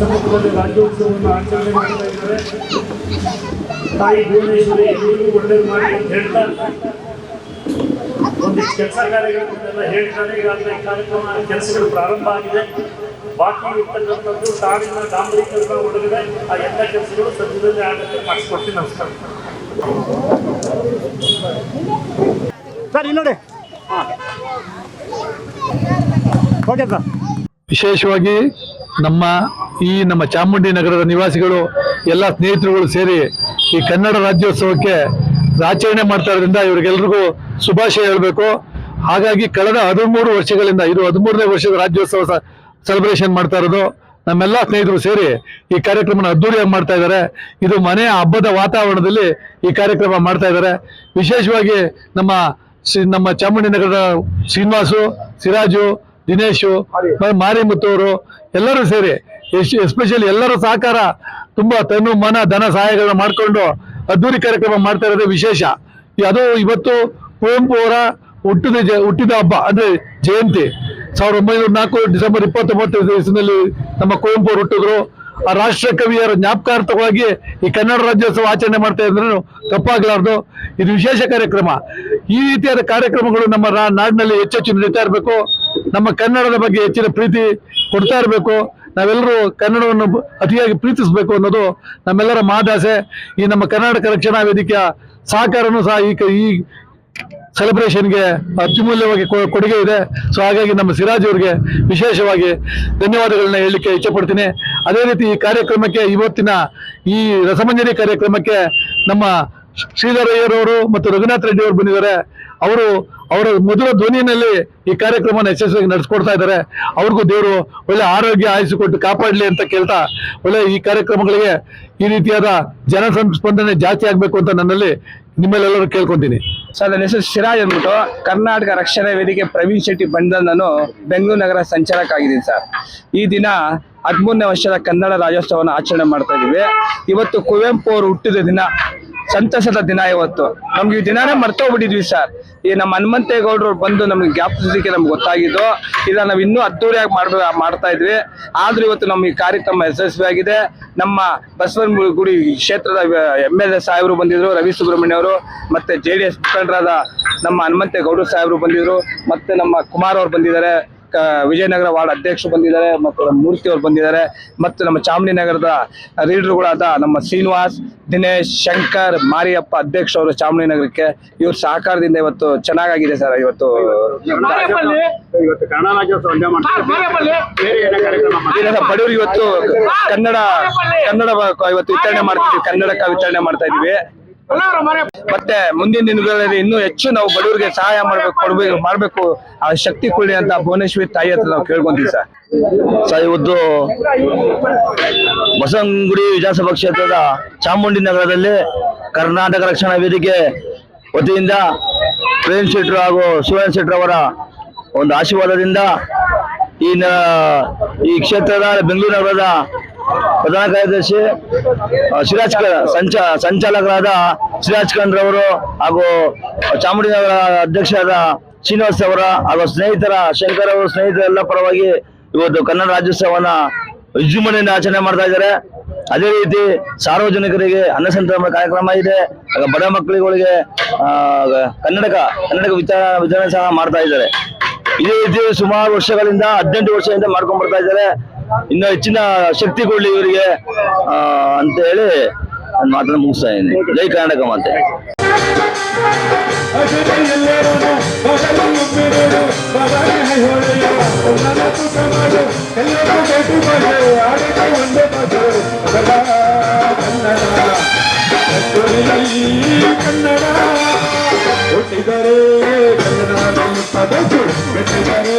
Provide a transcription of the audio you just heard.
ಸಮ್ಮುಖದಲ್ಲಿ ರಾಜ್ಯೋತ್ಸವವನ್ನು ಆಚರಣೆ ಮಾಡ್ತಾ ಇದ್ದಾರೆ. ತಾಯಿ ಭುವನೇಶ್ವರಿ ಎಲ್ಲರಿಗೂ ಒಳ್ಳೇದು ಮಾಡಿ ಅಂತ ಹೇಳ್ತಾ ಒಂದಿಷ್ಟು ಕೆಲಸ ಕಾರ್ಯಗಳನ್ನೆಲ್ಲ ಹೇಳ್ತಾರೆ ಈಗಾಗಲೇ ಕಾರ್ಯಕ್ರಮ ಕೆಲಸಗಳು ಪ್ರಾರಂಭ ಆಗಿದೆ. ಬಾಕಿ ಇರ್ತಕ್ಕಂಥದ್ದು ತಾಳಿನ ಡಾಂಬರೀಕರಣ ಒಳಗಡೆ ಆ ಎಲ್ಲ ಕೆಲಸಗಳು ಸದ್ಯದಲ್ಲೇ ಆಗುತ್ತೆ. ಮಾಡಿಸ್ಕೊಡ್ತೀನಿ ನಮಸ್ಕಾರ. ಸರ್ ಇಲ್ಲಿ ನೋಡಿ. Okay sir. ವಿಶೇಷವಾಗಿ ನಮ್ಮ ಈ ನಮ್ಮ ಚಾಮುಂಡಿ ನಗರದ ನಿವಾಸಿಗಳು, ಎಲ್ಲ ಸ್ನೇಹಿತರುಗಳು ಸೇರಿ ಈ ಕನ್ನಡ ರಾಜ್ಯೋತ್ಸವಕ್ಕೆ ಆಚರಣೆ ಮಾಡ್ತಾ ಇರೋದ್ರಿಂದ ಇವರಿಗೆಲ್ರಿಗೂ ಶುಭಾಶಯ ಹೇಳಬೇಕು. ಹಾಗಾಗಿ ಕಳೆದ ಹದಿಮೂರು ವರ್ಷಗಳಿಂದ, ಇದು ಹದಿಮೂರನೇ ವರ್ಷದ ರಾಜ್ಯೋತ್ಸವ ಸೆಲೆಬ್ರೇಷನ್ ಮಾಡ್ತಾ ಇರೋದು. ನಮ್ಮೆಲ್ಲ ಸ್ನೇಹಿತರು ಸೇರಿ ಈ ಕಾರ್ಯಕ್ರಮನ ಅದ್ದೂರಿಯಾಗಿ ಮಾಡ್ತಾ ಇದ್ದಾರೆ. ಇದು ಮನೆಯ ಹಬ್ಬದ ವಾತಾವರಣದಲ್ಲಿ ಈ ಕಾರ್ಯಕ್ರಮ ಮಾಡ್ತಾ ಇದ್ದಾರೆ. ವಿಶೇಷವಾಗಿ ನಮ್ಮ ನಮ್ಮ ಚಾಮುಂಡಿನಗರದ ಶ್ರೀನಿವಾಸು, ಸಿರಾಜು ದಿನೇಶು ಮಾರಿ ಮಾರಿಮುತ್ತು ಅವರು ಎಲ್ಲರೂ ಸೇರಿ ಎಸ್ಪೆಷಲಿ ಎಲ್ಲರೂ ಸಹಕಾರ ತುಂಬಾ ತನು ಮನ ಧನ ಸಹಾಯಗಳನ್ನ ಮಾಡಿಕೊಂಡು ಅದ್ದೂರಿ ಕಾರ್ಯಕ್ರಮ ಮಾಡ್ತಾ ಇರೋದು ವಿಶೇಷ. ಅದು ಇವತ್ತು ಕುವೆಂಪು ಅವರ ಹುಟ್ಟಿದ ಜ- ಹುಟ್ಟಿದ ಹಬ್ಬ ಅಂದ್ರೆ ಜಯಂತಿ. ಸಾವಿರದ ಒಂಬೈನೂರ ನಾಲ್ಕು ಡಿಸೆಂಬರ್ ಇಪ್ಪತ್ತೊಂಬತ್ತು ದಿವಸದಲ್ಲಿ ನಮ್ಮ ಕುವೆಂಪು ಅವರು ಹುಟ್ಟಿದ್ರು. ಆ ರಾಷ್ಟ್ರ ಕವಿಯರ ಜ್ಞಾಪಕಾರ್ಥವಾಗಿ ಈ ಕನ್ನಡ ರಾಜ್ಯೋತ್ಸವ ಆಚರಣೆ ಮಾಡ್ತಾ ಇದ್ರು. ತಪ್ಪಾಗಲಾರ್ದು. ಇದು ವಿಶೇಷ ಕಾರ್ಯಕ್ರಮ. ಈ ರೀತಿಯಾದ ಕಾರ್ಯಕ್ರಮಗಳು ನಮ್ಮ ನಾಡಿನಲ್ಲಿ ಹೆಚ್ಚೆಚ್ಚು ನಡೀತಾ ಇರಬೇಕು. ನಮ್ಮ ಕನ್ನಡದ ಬಗ್ಗೆ ಹೆಚ್ಚಿನ ಪ್ರೀತಿ ಕೊಡ್ತಾ ಇರಬೇಕು. ನಾವೆಲ್ಲರೂ ಕನ್ನಡವನ್ನು ಅತಿಯಾಗಿ ಪ್ರೀತಿಸಬೇಕು ಅನ್ನೋದು ನಮ್ಮೆಲ್ಲರ ಮಾದಾಸೆ. ಈ ನಮ್ಮ ಕರ್ನಾಟಕ ರಕ್ಷಣಾ ವೇದಿಕೆಯ ಸಹಕಾರನೂ ಸಹ ಈ ಈ ಸೆಲೆಬ್ರೇಷನ್ಗೆ ಅತ್ಯಮೂಲ್ಯವಾಗಿ ಕೊಡುಗೆ ಇದೆ. ಸೊ ಹಾಗಾಗಿ ನಮ್ಮ ಸಿರಾಜ್ ಅವರಿಗೆ ವಿಶೇಷವಾಗಿ ಧನ್ಯವಾದಗಳನ್ನ ಹೇಳಲಿಕ್ಕೆ ಇಚ್ಛಪಡ್ತೀನಿ. ಅದೇ ರೀತಿ ಈ ಕಾರ್ಯಕ್ರಮಕ್ಕೆ ಇವತ್ತಿನ ಈ ರಸಮಂಜರಿ ಕಾರ್ಯಕ್ರಮಕ್ಕೆ ನಮ್ಮ ಶ್ರೀಧರಯ್ಯರವರು ಮತ್ತು ರಘುನಾಥ್ ರೆಡ್ಡಿ ಅವರು ಬಂದಿದ್ದಾರೆ. ಅವರು ಅವರ ಮೊದಲ ಧ್ವನಿಯಲ್ಲಿ ಈ ಕಾರ್ಯಕ್ರಮನ ಯಶಸ್ವಿಯಾಗಿ ನಡೆಸ್ಕೊಡ್ತಾ ಇದ್ದಾರೆ. ಅವ್ರಿಗೂ ದೇವರು ಒಳ್ಳೆ ಆರೋಗ್ಯ ಆಯಿಸಿಕೊಟ್ಟು ಕಾಪಾಡಲಿ ಅಂತ ಕೇಳ್ತಾ ಒಳ್ಳೆ ಈ ಕಾರ್ಯಕ್ರಮಗಳಿಗೆ ಈ ರೀತಿಯಾದ ಜನ ಸಂಸ್ಪಂದನೆ ಜಾಸ್ತಿ ಆಗಬೇಕು ಅಂತ ನನ್ನಲ್ಲಿ ನಿಮ್ಮಲ್ಲೆಲ್ಲರೂ ಕೇಳ್ಕೊತೀನಿ. ಸರ್, ನನ್ನ ಹೆಸರು ಸಿರಾಜ್ ಅಂದ್ಬಿಟ್ಟು ಕರ್ನಾಟಕ ರಕ್ಷಣಾ ವೇದಿಕೆ ಪ್ರವೀಣ್ ಶೆಟ್ಟಿ ಬಂದ ನಾನು ಬೆಂಗಳೂರು ನಗರ ಸಂಚಾಲಕ ಆಗಿದ್ದೀನಿ ಸರ್. ಈ ದಿನ ಹದಿಮೂರನೇ ವರ್ಷದ ಕನ್ನಡ ರಾಜ್ಯೋತ್ಸವವನ್ನು ಆಚರಣೆ ಮಾಡ್ತಾ ಇದ್ದೀವಿ. ಇವತ್ತು ಕುವೆಂಪು ಅವರು ಹುಟ್ಟಿದ ದಿನ. ಸಂತಸದ ದಿನ ಇವತ್ತು. ನಮ್ಗೆ ಈ ದಿನಾನೇ ಮರ್ತೋಗ್ಬಿಟ್ಟಿದ್ವಿ ಸರ್ ಈ ನಮ್ಮ ಹನುಮಂತೇಗೌಡರು ಬಂದು ನಮ್ಗೆ ಸಿಕ್ಕಿ ನಮ್ಗೆ ಗೊತ್ತಾಗಿದ್ದು. ಇಲ್ಲ, ನಾವು ಇನ್ನೂ ಅದ್ದೂರಿಯಾಗಿ ಮಾಡ್ಬೇಕು ಮಾಡ್ತಾ ಇದ್ವಿ. ಆದ್ರೂ ಇವತ್ತು ನಮ್ಮ ಈ ಕಾರ್ಯಕ್ರಮ ಯಶಸ್ವಿಯಾಗಿದೆ ನಮ್ಮ ಬಸವನ ಗುಡಿ ಕ್ಷೇತ್ರದ ಎಂ ಎಲ್ ಎ ಸಾಹೇಬರು ಬಂದಿದ್ರು, ರವಿ ಸುಬ್ರಹ್ಮಣ್ಯ ಅವರು ಮತ್ತೆ ಜೆ ಡಿ ಎಸ್ ಮುಖಂಡರಾದ ನಮ್ಮ ಹನುಮಂತೇಗೌಡರು ಸಾಹೇಬರು ಬಂದಿದ್ರು, ಮತ್ತೆ ನಮ್ಮ ಕುಮಾರ್ ಅವರು ಬಂದಿದ್ದಾರೆ. ವಿಜಯನಗರ ವಾರ್ಡ್ ಅಧ್ಯಕ್ಷರು ಬಂದಿದ್ದಾರೆ ಮತ್ತು ನಮ್ಮ ಮೂರ್ತಿ ಅವರು ಬಂದಿದ್ದಾರೆ ಮತ್ತು ನಮ್ಮ ಚಾಮರಾಜನಗರದ ರೀಡರ್ಗಳಾದ ನಮ್ಮ ಶ್ರೀನಿವಾಸ್ ದಿನೇಶ್ ಶಂಕರ್ ಮಾರಿಯಪ್ಪ ಅಧ್ಯಕ್ಷ ಅವರು ಚಾಮರಾಜನಗರಕ್ಕೆ ಇವ್ರ ಸಹಕಾರದಿಂದ ಇವತ್ತು ಚೆನ್ನಾಗಾಗಿದೆ ಸರ್ ಇವತ್ತು. ಬಡವರು ಇವತ್ತು ಕನ್ನಡ ಕನ್ನಡ ಇವತ್ತು ವಿತರಣೆ ಮಾಡ್ತಿದ್ವಿ ಕನ್ನಡಕ್ಕ ವಿತರಣೆ ಮಾಡ್ತಾ ಇದೀವಿ ಮತ್ತೆ ಮುಂದಿನ ದಿನಗಳಲ್ಲಿ ಇನ್ನೂ ಹೆಚ್ಚು ನಾವು ಬಡವರಿಗೆ ಸಹಾಯ ಮಾಡ್ಬೇಕು, ಕೊಡ್ಬೇಕು, ಮಾಡ್ಬೇಕು. ಆ ಶಕ್ತಿ ಕೊಡಿ ಅಂತ ಭುವನೇಶ್ವರಿ ತಾಯಿ ಹತ್ರ ನಾವು ಕೇಳ್ಕೊಂತೀವಿ ಸರ್. ಸರ್, ಇವತ್ತು ಬಸವನಗುಡಿ ವಿಧಾನಸಭಾ ಕ್ಷೇತ್ರದ ಚಾಮುಂಡಿ ನಗರದಲ್ಲಿ ಕರ್ನಾಟಕ ರಕ್ಷಣಾ ವೇದಿಕೆ ವತಿಯಿಂದ ಪ್ರೇಮ್ ಶೆಟ್ರು ಹಾಗೂ ಸುವರ್ಣ ಶೆಟ್ರ್ ಅವರ ಒಂದು ಆಶೀರ್ವಾದದಿಂದ ಈ ಈ ಕ್ಷೇತ್ರದ ಬೆಂಗಳೂರು ನಗರದ ಪ್ರಧಾನ ಕಾರ್ಯದರ್ಶಿ ಶಿರಾಜ್ ಸಂಚ, ಸಂಚಾಲಕರಾದ ಶಿರಾಜ್ ಖಂಡ್ ರವರು ಹಾಗೂ ಚಾಮುಂಡಿನಗರ ಅಧ್ಯಕ್ಷರಾದ ಶ್ರೀನಿವಾಸ್ ಅವರ ಹಾಗೂ ಸ್ನೇಹಿತರ ಶಂಕರ್ ಅವರು, ಸ್ನೇಹಿತರ ಎಲ್ಲ ಪರವಾಗಿ ಇವತ್ತು ಕನ್ನಡ ರಾಜ್ಯೋತ್ಸವನ ವಿಜೃಂಭಣೆಯಿಂದ ಆಚರಣೆ ಮಾಡ್ತಾ ಇದ್ದಾರೆ. ಅದೇ ರೀತಿ ಸಾರ್ವಜನಿಕರಿಗೆ ಅನ್ನ ಕಾರ್ಯಕ್ರಮ ಇದೆ. ಬಡ ಮಕ್ಕಳುಗಳಿಗೆ ಕನ್ನಡಕ ಕನ್ನಡಕ ವಿಚಾರ ವಿತರಣೆ ಸಹ ಮಾಡ್ತಾ ಇದ್ದಾರೆ. ಇದೇ ರೀತಿ ಸುಮಾರು ವರ್ಷಗಳಿಂದ, ಹದಿನೆಂಟು ವರ್ಷದಿಂದ ಮಾಡ್ಕೊಂಡ್ ಬರ್ತಾ ಇದ್ದಾರೆ. ಇನ್ನು ಹೆಚ್ಚಿನ ಶಕ್ತಿ ಕೊಡ್ಲಿ ಇವರಿಗೆ ಅಂತ ಹೇಳಿ ನಾನು ಮಾತನ್ನ ಮುಗಿಸ್ತಾ ಇದ್ದೀನಿ ಜೈ ಕರ್ನಾಟಕ ಮಾತೆ ಹುಟ್ಟಿದರೆ ಕನ್ನಡ ಪದವು ಬೆಟ್ಟಿದರೆ